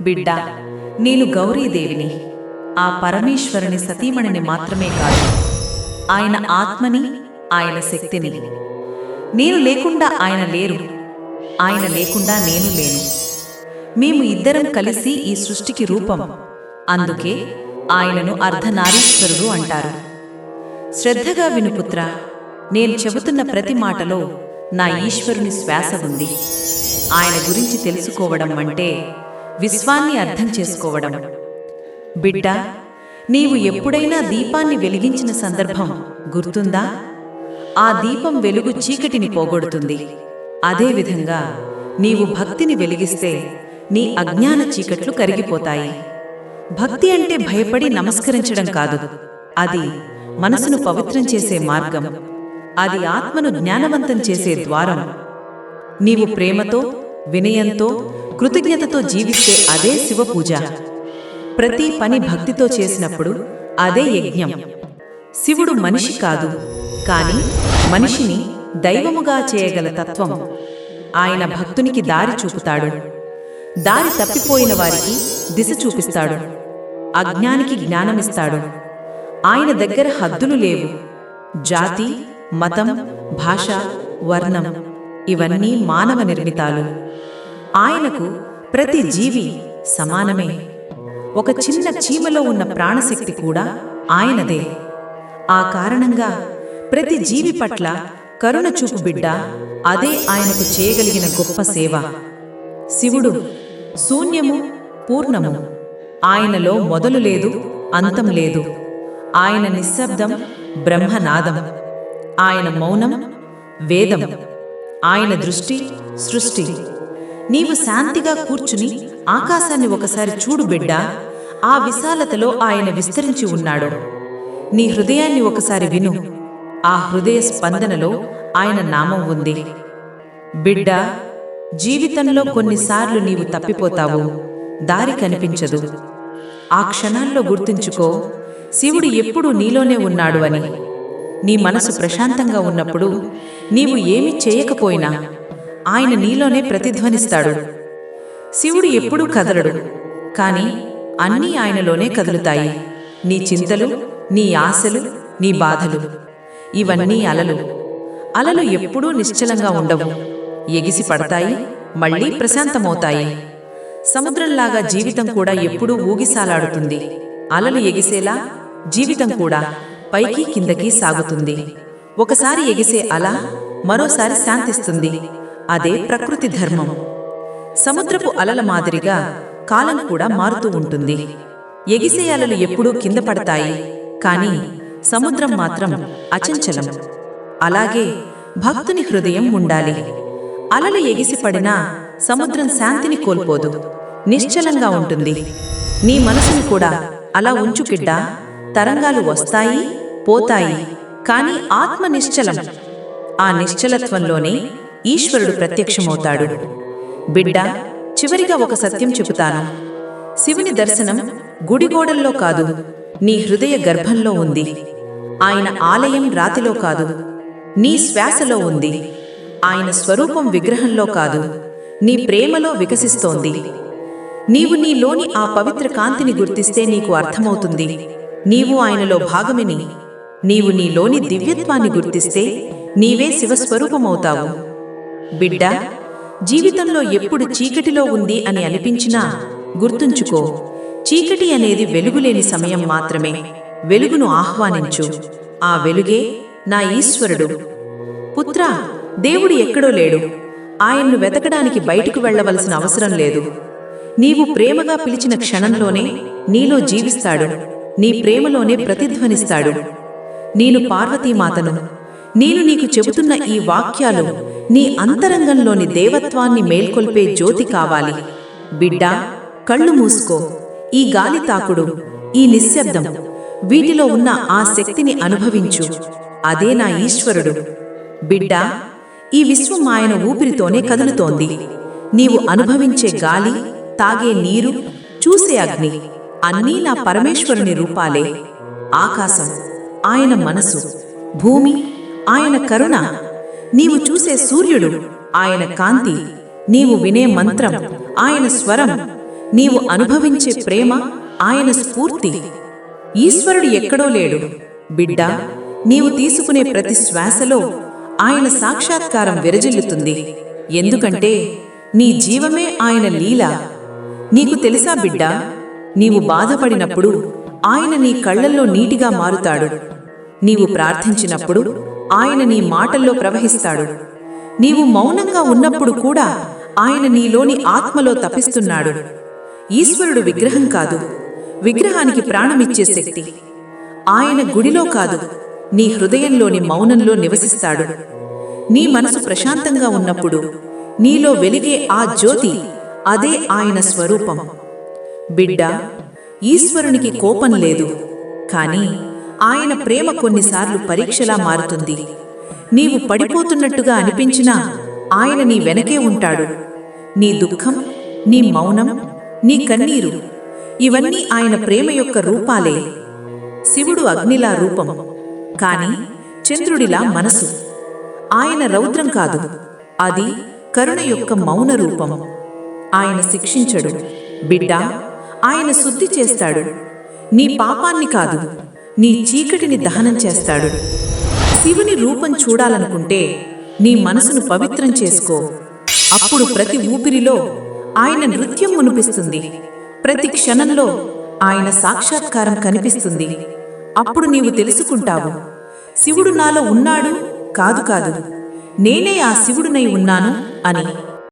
బిడ్డా నేను గౌరీదేవిని. ఆ పరమేశ్వరుని సతీమణిని మాత్రమే కాదు ఆయన ఆత్మని ఆయన శక్తిని. నేను లేకుండా ఆయన లేరు ఆయన లేకుండా నేను లేను. మేము ఇద్దరం కలిసి ఈ సృష్టికి రూపం అందుకే ఆయనను అర్ధనారీశ్వరుడు అంటారు. శ్రద్ధగా విను పుత్ర నేను చెబుతున్న ప్రతి మాటలో నా ఈశ్వరుని శ్వాస ఉంది. ఆయన గురించి తెలుసుకోవడం అంటే విశ్వాన్ని అర్థం చేసుకోవడం. బిడ్డ నీవు ఎప్పుడైనా దీపాన్ని వెలిగించిన సందర్భం గుర్తుందా? ఆ దీపం వెలుగు చీకటిని పోగొడుతుంది. అదేవిధంగా నీవు భక్తిని వెలిగిస్తే నీ అజ్ఞాన చీకట్లు కరిగిపోతాయి. భక్తి అంటే భయపడి నమస్కరించడం కాదు. అది మనసును పవిత్రం చేసే మార్గం. అది ఆత్మను జ్ఞానవంతం చేసే ద్వారం. నీవు ప్రేమతో వినయంతో కృతజ్ఞతతో జీవిస్తే అదే శివ పూజ ప్రతి పని భక్తితో చేసినప్పుడు అదే యజ్ఞం. శివుడు మనిషి కాదు కాని మనిషిని దైవముగా చేయగల తత్వం. ఆయన భక్తునికి దారి చూపుతాడు. దారి తప్పిపోయిన వారికి దిశ చూపిస్తాడు. అజ్ఞానికి జ్ఞానమిస్తాడు. ఆయన దగ్గర హద్దులు లేవు. జాతి మతం భాష వర్ణం ఇవన్నీ మానవ నిర్మితాలు. ఆయనకు ప్రతి జీవి సమానమే. ఒక చిన్న చీమలో ఉన్న ప్రాణశక్తి కూడా ఆయనదే. ఆ కారణంగా ప్రతి జీవి పట్ల కరుణ చూపు బిడ్డ అదే ఆయనకు చేయగలిగిన గొప్ప సేవ. శివుడు శూన్యము పూర్ణము. ఆయనలో మొదలు లేదు అంతం లేదు. ఆయన నిశ్శబ్దం బ్రహ్మనాదం. ఆయన మౌనం వేదం. ఆయన దృష్టి సృష్టి. నీవు శాంతిగా కూర్చుని ఆకాశాన్ని ఒకసారి చూడు బిడ్డా. ఆ విశాలతలో ఆయన విస్తరించి ఉన్నాడు. నీ హృదయాన్ని ఒకసారి విను. ఆ హృదయ స్పందనలో ఆయన నామం ఉంది. బిడ్డ జీవితంలో కొన్నిసార్లు నీవు తప్పిపోతావు. దారి కనిపించదు. ఆ క్షణాల్లో గుర్తుంచుకో శివుడు ఎప్పుడూ నీలోనే ఉన్నాడు అని. నీ మనసు ప్రశాంతంగా ఉన్నప్పుడు నీవు ఏమి చేయకపోయినా ఆయన నీలోనే ప్రతిధ్వనిస్తాడు. శివుడు ఎప్పుడూ కదలడు. కాని అన్నీ ఆయనలోనే కదులుతాయి. నీ చింతలు నీ ఆశలు నీ బాధలు ఇవన్నీ అలలు. అలలు ఎప్పుడూ నిశ్చలంగా ఉండవు. ఎగిసి పడతాయి మళ్ళీ ప్రశాంతమవుతాయి. సముద్రంలాగా జీవితం కూడా ఎప్పుడూ ఊగిసాలాడుతుంది. అలలు ఎగిసేలా జీవితం కూడా పైకి కిందకి సాగుతుంది. ఒకసారి ఎగిసే అల మరోసారి శాంతిస్తుంది. అదే ప్రకృతి ధర్మం. సముద్రపు అలల మాదిరిగా కాలం కూడా మారుతూ ఉంటుంది. ఎగిసే అలలు ఎప్పుడూ కింద పడతాయి కానీ సముద్రం మాత్రం అచంచలం. అలాగే భక్తుని హృదయం ఉండాలి. అలలు ఎగిసి పడినా సముద్రం శాంతిని కోల్పోదు నిశ్చలంగా ఉంటుంది. నీ మనసుని కూడా అలా ఉంచుకిడ్డా తరంగాలు వస్తాయి పోతాయి కాని ఆత్మ నిశ్చలం. ఆ నిశ్చలత్వంలోనే ఈశ్వరుడు ప్రత్యక్షమవుతాడు. బిడ్డ చివరిగా ఒక సత్యం చెబుతాను. శివుని దర్శనం గుడిగోడల్లో కాదు నీ హృదయ గర్భంలో ఉంది. ఆయన ఆలయం రాతిలో కాదు నీ శ్వాసలో ఉంది. ఆయన స్వరూపం విగ్రహంలో కాదు నీ ప్రేమలో వికసిస్తోంది. నీవు నీలోని ఆ పవిత్ర కాంతిని గుర్తిస్తే నీకు అర్థమవుతుంది. నీవు ఆయనలో భాగమిని. నీవు నీలోని దివ్యత్వాన్ని గుర్తిస్తే నీవే శివస్వరూపమవుతావు. బిడ్డ జీవితంలో ఎప్పుడు చీకటిలో ఉంది అని అనిపించినా గుర్తుంచుకో చీకటి అనేది వెలుగులేని సమయం మాత్రమే. వెలుగును ఆహ్వానించు. ఆ వెలుగే నా ఈశ్వరుడు. పుత్ర దేవుడు ఎక్కడో లేడు. ఆయన్ను వెతకడానికి బయటకు వెళ్ళవలసిన అవసరం లేదు. నీవు ప్రేమగా పిలిచిన క్షణంలోనే నీలో జీవిస్తాడు. నీ ప్రేమలోనే ప్రతిధ్వనిస్తాడు. నేను పార్వతీమాతను నేను నీకు చెబుతున్న ఈ వాక్యాలు నీ అంతరంగంలోని దేవత్వాన్ని మేల్కొల్పే జ్యోతి కావాలి. బిడ్డా కళ్ళు మూసుకో. ఈ గాలి తాకుడు ఈ నిశ్శబ్దం వీటిలో ఉన్న ఆ శక్తిని అనుభవించు. అదే నా ఈశ్వరుడు. బిడ్డా ఈ విశ్వం ఆయన ఊపిరితోనే కదులుతోంది. నీవు అనుభవించే గాలి తాగే నీరు చూసే అగ్ని అన్నీ నా పరమేశ్వరుని రూపాలే. ఆకాశం ఆయన మనసు భూమి ఆయన కరుణ. నీవు చూసే సూర్యుడు ఆయన కాంతి. నీవు వినే మంత్రం ఆయన స్వరం. నీవు అనుభవించే ప్రేమ ఆయన స్ఫూర్తి. ఈశ్వరుడు ఎక్కడో లేడు. బిడ్డ నీవు తీసుకునే ప్రతి శ్వాసలో ఆయన సాక్షాత్కారం విరజిల్లుతుంది. ఎందుకంటే నీ జీవమే ఆయన లీల. నీకు తెలుసా బిడ్డ నీవు బాధపడినప్పుడు ఆయన నీ కళ్ళల్లో నీటిగా మారుతాడు. నీవు ప్రార్థించినప్పుడు ఆయన నీ మాటల్లో ప్రవహిస్తాడు. నీవు మౌనంగా ఉన్నప్పుడు కూడా ఆయన నీలోని ఆత్మలో తపిస్తున్నాడు. ఈశ్వరుడు విగ్రహం కాదు. విగ్రహానికి ప్రాణమిచ్చే శక్తి. ఆయన గుడిలో కాదు. నీ హృదయంలోని మౌనంలో నివసిస్తాడు. నీ మనసు ప్రశాంతంగా ఉన్నప్పుడు నీలో వెలిగే ఆ జ్యోతి అదే ఆయన స్వరూపం. బిడ్డ ఈశ్వరునికి కోపం లేదు. కాని ఆయన ప్రేమ కొన్నిసార్లు పరీక్షలా మారుతుంది. నీవు పడిపోతున్నట్టుగా అనిపించినా ఆయన నీ వెనకే ఉంటాడు. నీ దుఃఖం నీ మౌనం నీ కన్నీరు ఇవన్నీ ఆయన ప్రేమ యొక్క రూపాలే. శివుడు అగ్నిలా రూపం. కాని చంద్రుడిలా మనసు. ఆయన రౌద్రం కాదు. అది కరుణ యొక్క మౌన రూపం. ఆయన శిక్షించడు. బిడ్డా ఆయన శుద్ధి చేస్తాడు. నీ పాపాన్ని కాదు. నీ చీకటిని దహనం చేస్తాడు. శివుని రూపం చూడాలనుకుంటే నీ మనసును పవిత్రం చేసుకో. అప్పుడు ప్రతి ఊపిరిలో ఆయన నృత్యం మునిపిస్తుంది. ప్రతి క్షణంలో ఆయన సాక్షాత్కారం కనిపిస్తుంది. అప్పుడు నీవు తెలుసుకుంటావు. శివుడు నాలో ఉన్నాడు? కాదు కాదు. నేనే ఆ శివుడునై ఉన్నాను అని.